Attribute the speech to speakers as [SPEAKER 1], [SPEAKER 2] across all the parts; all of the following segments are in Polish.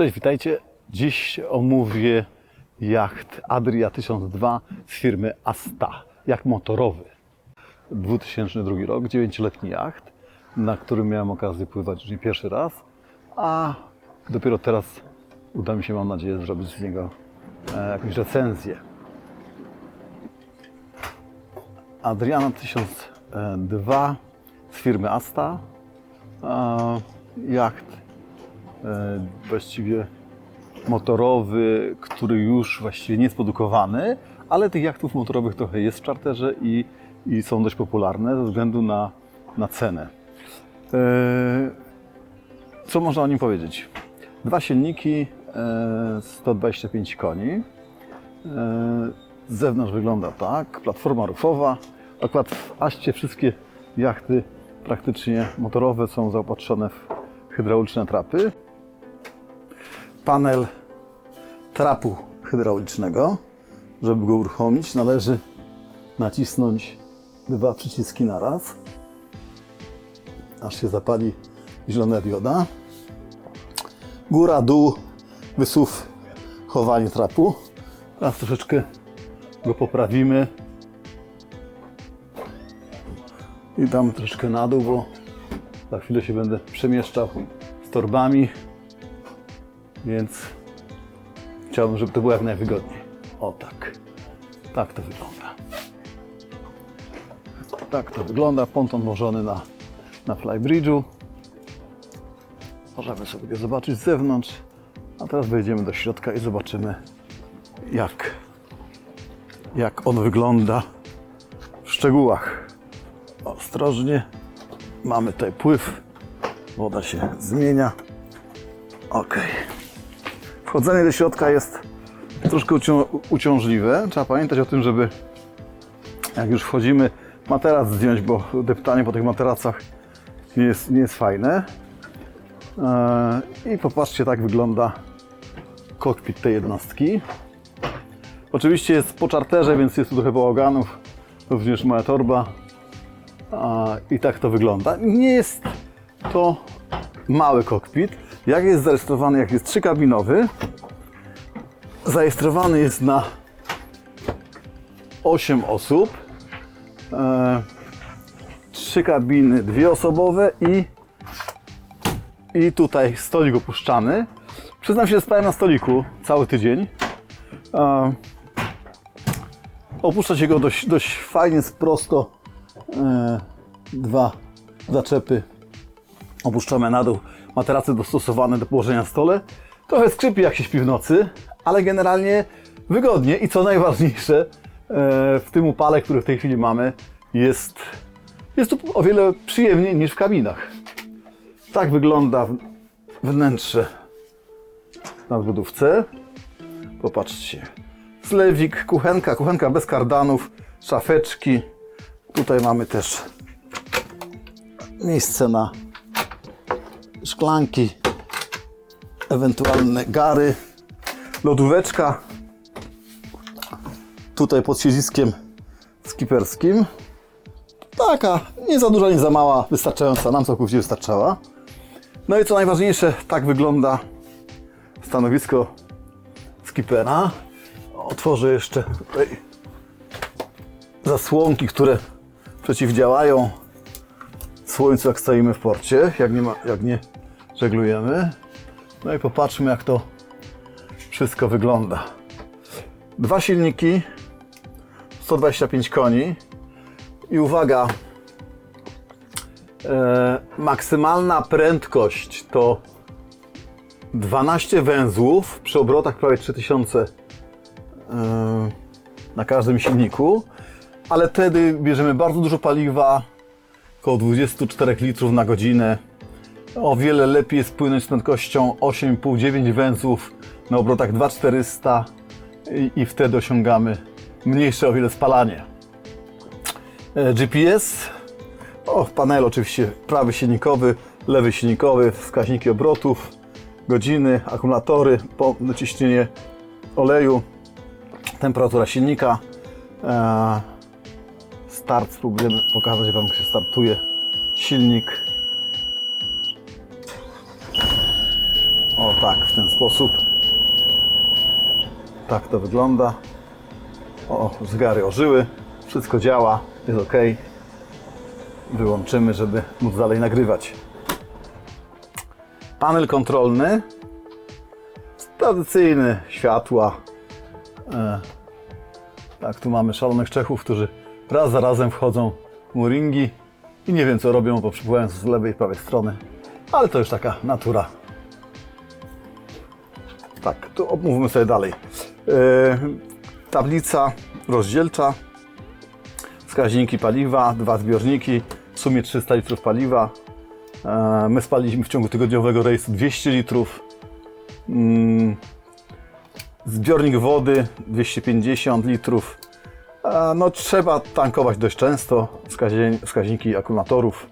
[SPEAKER 1] Cześć, witajcie. Dziś omówię jacht Adria 1002 z firmy Asta. Jak motorowy. 2002 rok, 9-letni jacht, na którym miałem okazję pływać już nie pierwszy raz, a dopiero teraz uda mi się, mam nadzieję, zrobić z niego e, jakąś recenzję. Adriana 1002 z firmy Asta. E, Jacht właściwie motorowy, który już właściwie nie jest produkowany, ale tych jachtów motorowych trochę jest w czarterze i, i są dość popularne ze względu na, na cenę. E, Co można o nim powiedzieć? Dwa silniki, e, 125 koni. E, Z zewnątrz wygląda tak, platforma rufowa. Akurat w Aście wszystkie jachty praktycznie motorowe są zaopatrzone w hydrauliczne trapy. Panel trapu hydraulicznego. Żeby go uruchomić, należy nacisnąć dwa przyciski na raz, aż się zapali zielona dioda. Góra, dół, wysuw, chowanie trapu. Teraz troszeczkę go poprawimy. I dam troszkę na dół, bo za chwilę się będę przemieszczał z torbami, więc chciałbym, żeby to było jak najwygodniej. O tak. Tak to wygląda. Tak to wygląda. Ponton włożony na, na flybridge'u. Możemy sobie go zobaczyć z zewnątrz. A teraz wejdziemy do środka i zobaczymy, jak, jak on wygląda w szczegółach. Ostrożnie. Mamy tutaj pływ. Woda się zmienia. Ok. Wchodzenie do środka jest troszkę ucią- uciążliwe. Trzeba pamiętać o tym, żeby jak już wchodzimy, materac zdjąć, bo deptanie po tych materacach nie jest, nie jest fajne. Eee, I popatrzcie, tak wygląda kokpit tej jednostki. Oczywiście jest po czarterze, więc jest tu trochę bałaganów. Również moja torba. I tak to wygląda. Nie jest to mały kokpit. Jak jest zarejestrowany, jak jest trzykabinowy, zarejestrowany jest na 8 osób. E, trzy kabiny dwuosobowe i, i tutaj stolik opuszczany. Przyznam się, że spałem na stoliku cały tydzień. E, opuszcza się go dość, dość fajnie, prosto. E, dwa zaczepy opuszczamy na dół. Materace dostosowane do położenia na stole. Trochę skrzypi jak się śpi w nocy, ale generalnie wygodnie i co najważniejsze, e, w tym upale, który w tej chwili mamy, jest, jest tu o wiele przyjemniej niż w kabinach. Tak wygląda wnętrze na nadbudówce. Popatrzcie. Zlewik, kuchenka, kuchenka bez kardanów, szafeczki. Tutaj mamy też miejsce na szklanki, ewentualne gary, lodóweczka. Tutaj pod siedziskiem skiperskim. Taka, nie za duża, nie za mała, wystarczająca, nam całkowicie wystarczała. No i co najważniejsze, tak wygląda stanowisko skipera. Otworzę jeszcze tutaj zasłonki, które przeciwdziałają słońcu, jak stoimy w porcie, jak nie, ma, jak nie żeglujemy. No i popatrzmy, jak to wszystko wygląda. Dwa silniki, 125 koni i uwaga, e, maksymalna prędkość to 12 węzłów przy obrotach prawie 3000 e, na każdym silniku, ale wtedy bierzemy bardzo dużo paliwa, około 24 litrów na godzinę. O wiele lepiej jest płynąć z prędkością 8,5-9 węzłów na obrotach 2400 i, i wtedy osiągamy mniejsze o wiele spalanie. E, GPS, o panel oczywiście prawy silnikowy, lewy silnikowy, wskaźniki obrotów, godziny, akumulatory, ciśnienie oleju, temperatura silnika. E, start spróbujemy pokazać Wam, jak się startuje silnik. Tak, w ten sposób. Tak to wygląda. O, zegary ożyły, wszystko działa, jest ok. Wyłączymy, żeby móc dalej nagrywać. Panel kontrolny. Tradycyjny, światła. E, tak, tu mamy szalonych Czechów, którzy raz za razem wchodzą muringi i nie wiem co robią, bo przypływają z lewej i prawej strony. Ale to już taka natura. Tak, to omówmy sobie dalej. E, tablica rozdzielcza, wskaźniki paliwa, dwa zbiorniki, w sumie 300 litrów paliwa. E, my spaliliśmy w ciągu tygodniowego rejsu 200 litrów. Mm, Zbiornik wody 250 litrów. E, No, trzeba tankować dość często. Wskaźniki akumulatorów.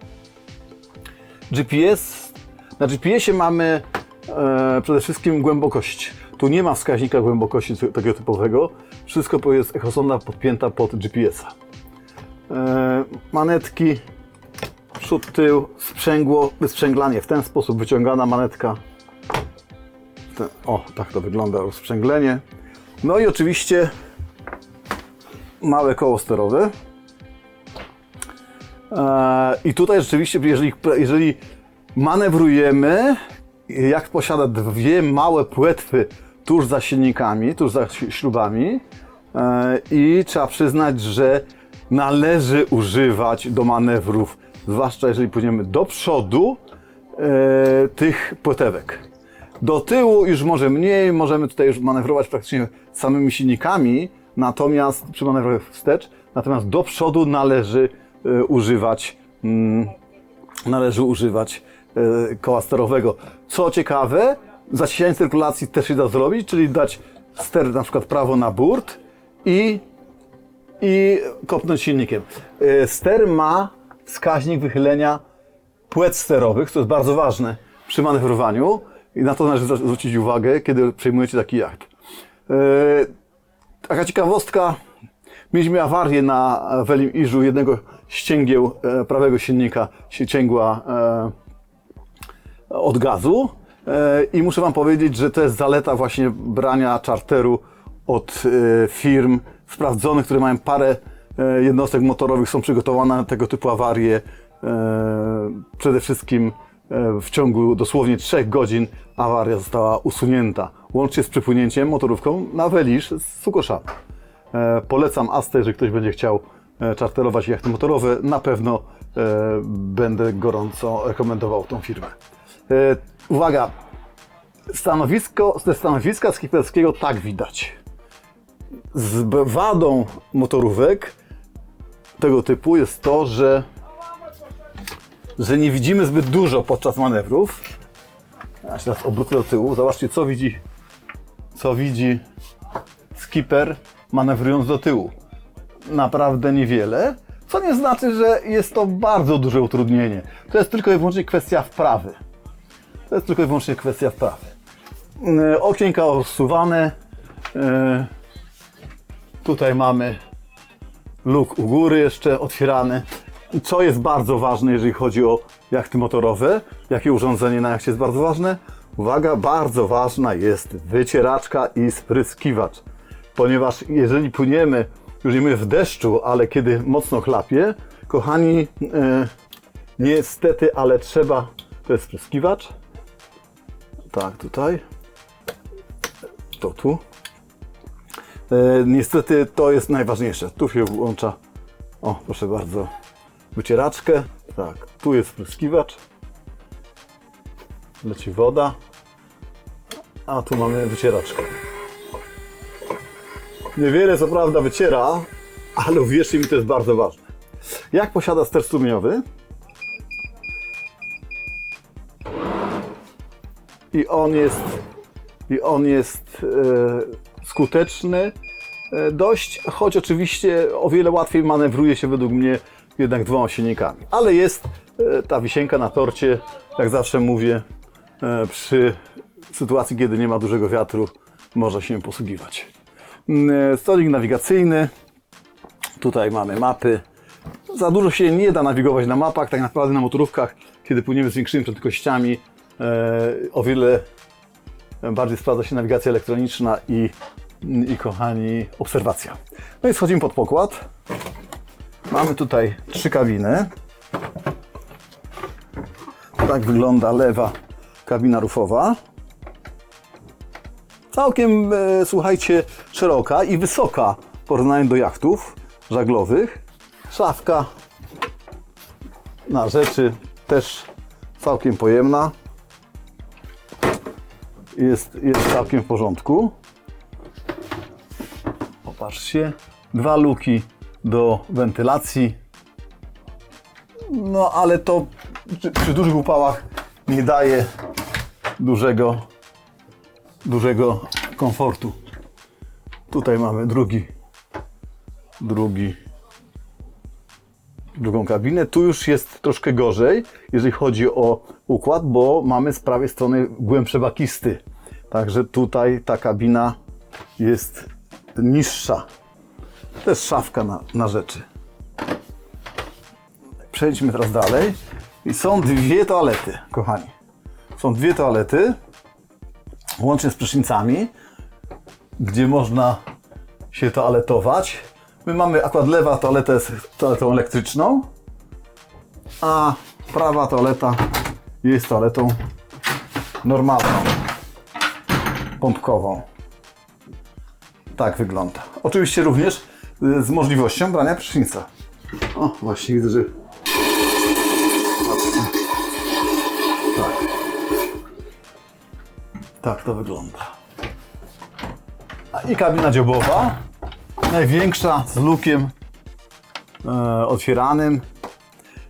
[SPEAKER 1] GPS. Na GPS-ie mamy przede wszystkim głębokość. Tu nie ma wskaźnika głębokości tego typowego. Wszystko jest echosonda podpięta pod GPS-a. E, manetki, przód, tył, sprzęgło, wysprzęglanie. W ten sposób wyciągana manetka. O, tak to wygląda rozprzęglenie. No i oczywiście małe koło sterowe. E, I tutaj rzeczywiście, jeżeli, jeżeli manewrujemy, jak posiada dwie małe płetwy tuż za silnikami, tuż za śrubami e, i trzeba przyznać, że należy używać do manewrów, zwłaszcza jeżeli pójdziemy do przodu, e, tych płetewek. Do tyłu już może mniej, możemy tutaj już manewrować praktycznie samymi silnikami, natomiast przy manewrach wstecz, natomiast do przodu należy e, używać mm, należy używać koła sterowego. Co ciekawe, zacieśnianie cyrkulacji też się da zrobić, czyli dać ster na przykład prawo na burt i, i kopnąć silnikiem. E, Ster ma wskaźnik wychylenia płet sterowych, co jest bardzo ważne przy manewrowaniu i na to należy zwr- zwrócić uwagę, kiedy przejmujecie taki jacht. E, Taka ciekawostka, mieliśmy awarię na Welim Iżu jednego ścięgieł e, prawego silnika, się cięgła od gazu e, i muszę Wam powiedzieć, że to jest zaleta właśnie brania czarteru od e, firm sprawdzonych, które mają parę e, jednostek motorowych, są przygotowane na tego typu awarie. Przede wszystkim w ciągu dosłownie 3 godzin awaria została usunięta, łącznie z przypłynięciem motorówką na Welisz z Sukosza. Polecam Astę, jeżeli ktoś będzie chciał czarterować jachty motorowe, na pewno będę gorąco rekomendował tą firmę. E, Uwaga, stanowisko, ze stanowiska skiperskiego tak widać. Z wadą motorówek tego typu jest to, że, że nie widzimy zbyt dużo podczas manewrów. Ja się teraz obrócę do tyłu. Zobaczcie, co widzi, co widzi skipper manewrując do tyłu. Naprawdę niewiele, co nie znaczy, że jest to bardzo duże utrudnienie. To jest tylko i wyłącznie kwestia wprawy. To jest tylko i wyłącznie kwestia wprawy. Yy, Okienka rozsuwane. Yy, Tutaj mamy luk u góry jeszcze otwierany. Co jest bardzo ważne, jeżeli chodzi o jachty motorowe, jakie urządzenie na jachcie jest bardzo ważne? Uwaga, bardzo ważna jest wycieraczka i spryskiwacz. Ponieważ jeżeli płyniemy, już nie mówię w deszczu, ale kiedy mocno chlapie, kochani, e, niestety, ale trzeba, to jest spryskiwacz. Tak, tutaj. To tu. E, niestety to jest najważniejsze. Tu się włącza, o proszę bardzo, wycieraczkę. Tak, tu jest spryskiwacz. Leci woda. A tu mamy wycieraczkę. Niewiele co prawda wyciera, ale uwierzcie mi, to jest bardzo ważne. Jak posiada ster strumieniowy? I on jest, i on jest e, skuteczny e, dość, choć oczywiście o wiele łatwiej manewruje się według mnie jednak dwoma silnikami. Ale jest e, ta wisienka na torcie, jak zawsze mówię, e, przy sytuacji, kiedy nie ma dużego wiatru, można się posługiwać. Mm, e, Stolik nawigacyjny, tutaj mamy mapy. Za dużo się nie da nawigować na mapach, tak naprawdę na motorówkach, kiedy płyniemy z większymi prędkościami, o wiele bardziej sprawdza się nawigacja elektroniczna i, i kochani, obserwacja. No i schodzimy pod pokład. Mamy tutaj trzy kabiny. Tak wygląda lewa kabina rufowa. Całkiem, e, słuchajcie, szeroka i wysoka w porównaniu do jachtów żaglowych. Szafka na rzeczy też całkiem pojemna. Jest, jest całkiem w porządku. Popatrzcie. Dwa luki do wentylacji. No ale to przy, przy dużych upałach nie daje dużego, dużego komfortu. Tutaj mamy drugi, drugi, drugą kabinę. Tu już jest troszkę gorzej, jeżeli chodzi o układ, bo mamy z prawej strony głębsze bakisty. Także tutaj ta kabina jest niższa. To jest szafka na, na rzeczy. Przejdźmy teraz dalej. I są dwie toalety, kochani. Są dwie toalety, łącznie z prysznicami, gdzie można się toaletować. My mamy akurat lewa toaleta jest toaletą elektryczną, a prawa toaleta jest toaletą normalną, pompkową. Tak wygląda. Oczywiście również y, z możliwością brania prysznica. O, właśnie widzę, że... Tak. Tak to wygląda. A I kabina dziobowa. Największa z lukiem e, otwieranym.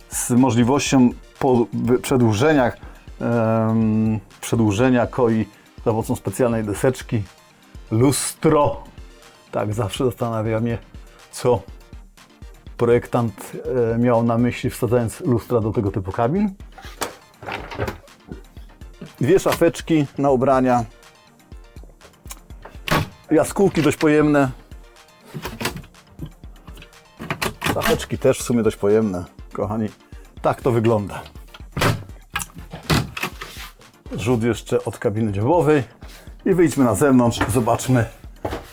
[SPEAKER 1] Z możliwością po, przedłużenia, em, przedłużenia koi za pomocą specjalnej deseczki. Lustro. Tak, zawsze zastanawia mnie, co projektant e, miał na myśli wsadzając lustra do tego typu kabin. Dwie szafeczki na ubrania. Jaskółki dość pojemne. Szafeczki też w sumie dość pojemne, kochani. Tak to wygląda. Rzut jeszcze od kabiny dziobowej i wyjdźmy na zewnątrz. Zobaczmy,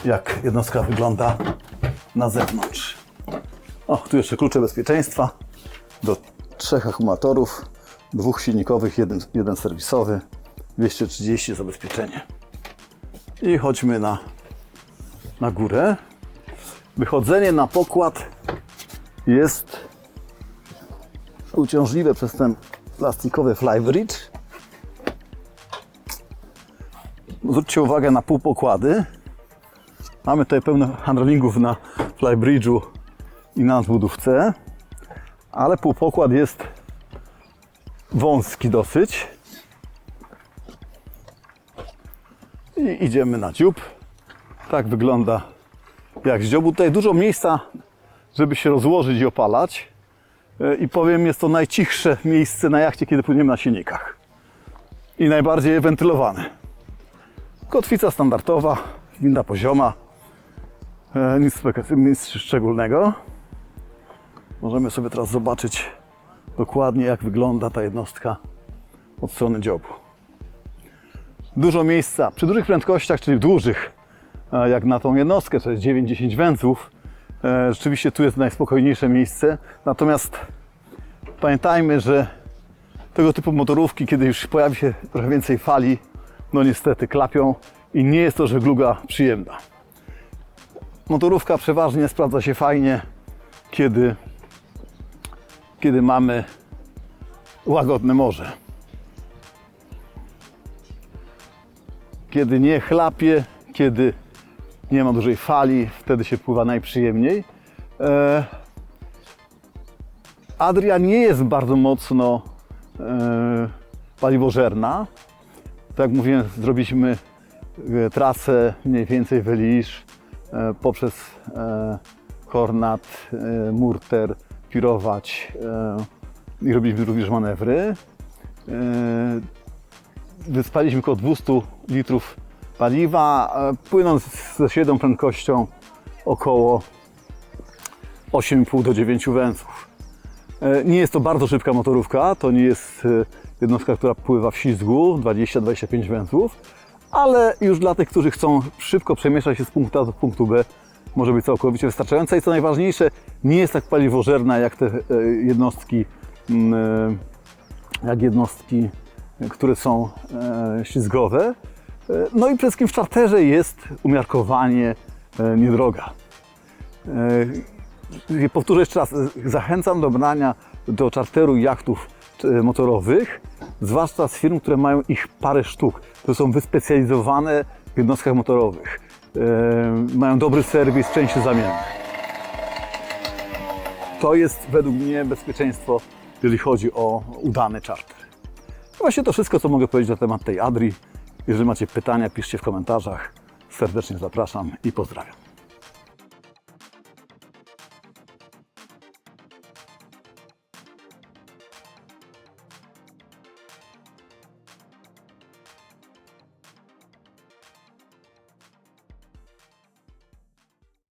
[SPEAKER 1] jak jednostka wygląda na zewnątrz. O, tu jeszcze klucze bezpieczeństwa do trzech akumulatorów, dwóch silnikowych, jeden, jeden serwisowy, 230 zabezpieczenie. I chodźmy na, na górę. Wychodzenie na pokład jest uciążliwe przez ten plastikowy flybridge. Zwróćcie uwagę na półpokłady. Mamy tutaj pełno handlingów na flybridge'u i na nadbudówce, ale półpokład jest wąski dosyć. I idziemy na dziób. Tak wygląda jak z dziobu. Tutaj dużo miejsca, żeby się rozłożyć i opalać. E, I powiem, jest to najcichsze miejsce na jachcie, kiedy płyniemy na silnikach. I najbardziej wentylowane. Kotwica standardowa, winda pozioma. E, Nic, nic szczególnego. Możemy sobie teraz zobaczyć dokładnie, jak wygląda ta jednostka od strony dziobu. Dużo miejsca przy dużych prędkościach, czyli dużych, e, jak na tą jednostkę, to jest 9-10 węzłów. E, Rzeczywiście tu jest najspokojniejsze miejsce. Natomiast pamiętajmy, że tego typu motorówki, kiedy już pojawi się trochę więcej fali, no niestety klapią i nie jest to żegluga przyjemna. Motorówka przeważnie sprawdza się fajnie, kiedy, kiedy mamy łagodne morze. Kiedy nie chlapie, kiedy nie ma dużej fali, wtedy się pływa najprzyjemniej. E, Adria nie jest bardzo mocno e, paliwożerna. Tak jak mówiłem, zrobiliśmy e, trasę mniej więcej Welisz e, poprzez Kornat, Murter, Pirować i robiliśmy również manewry. Wyspaliśmy około 200 litrów paliwa, e, płynąc ze średnią prędkością około 8,5 do 9 węzłów. E, Nie jest to bardzo szybka motorówka, to nie jest e, jednostka, która pływa w ślizgu 20-25 węzłów, ale już dla tych, którzy chcą szybko przemieszczać się z punktu A do punktu B, może być całkowicie wystarczająca i co najważniejsze, nie jest tak paliwożerna jak te jednostki, mm, jak jednostki, które są ślizgowe. E, No i przede wszystkim w czarterze jest umiarkowanie e, niedroga. E, Powtórzę jeszcze raz, zachęcam do brania do czarteru jachtów e, motorowych, zwłaszcza z firm, które mają ich parę sztuk. To są wyspecjalizowane w jednostkach motorowych. E, Mają dobry serwis części zamiennych. To jest według mnie bezpieczeństwo, jeżeli chodzi o udany czarter. Właśnie to wszystko, co mogę powiedzieć na temat tej Adri. Jeżeli macie pytania, piszcie w komentarzach. Serdecznie zapraszam i pozdrawiam.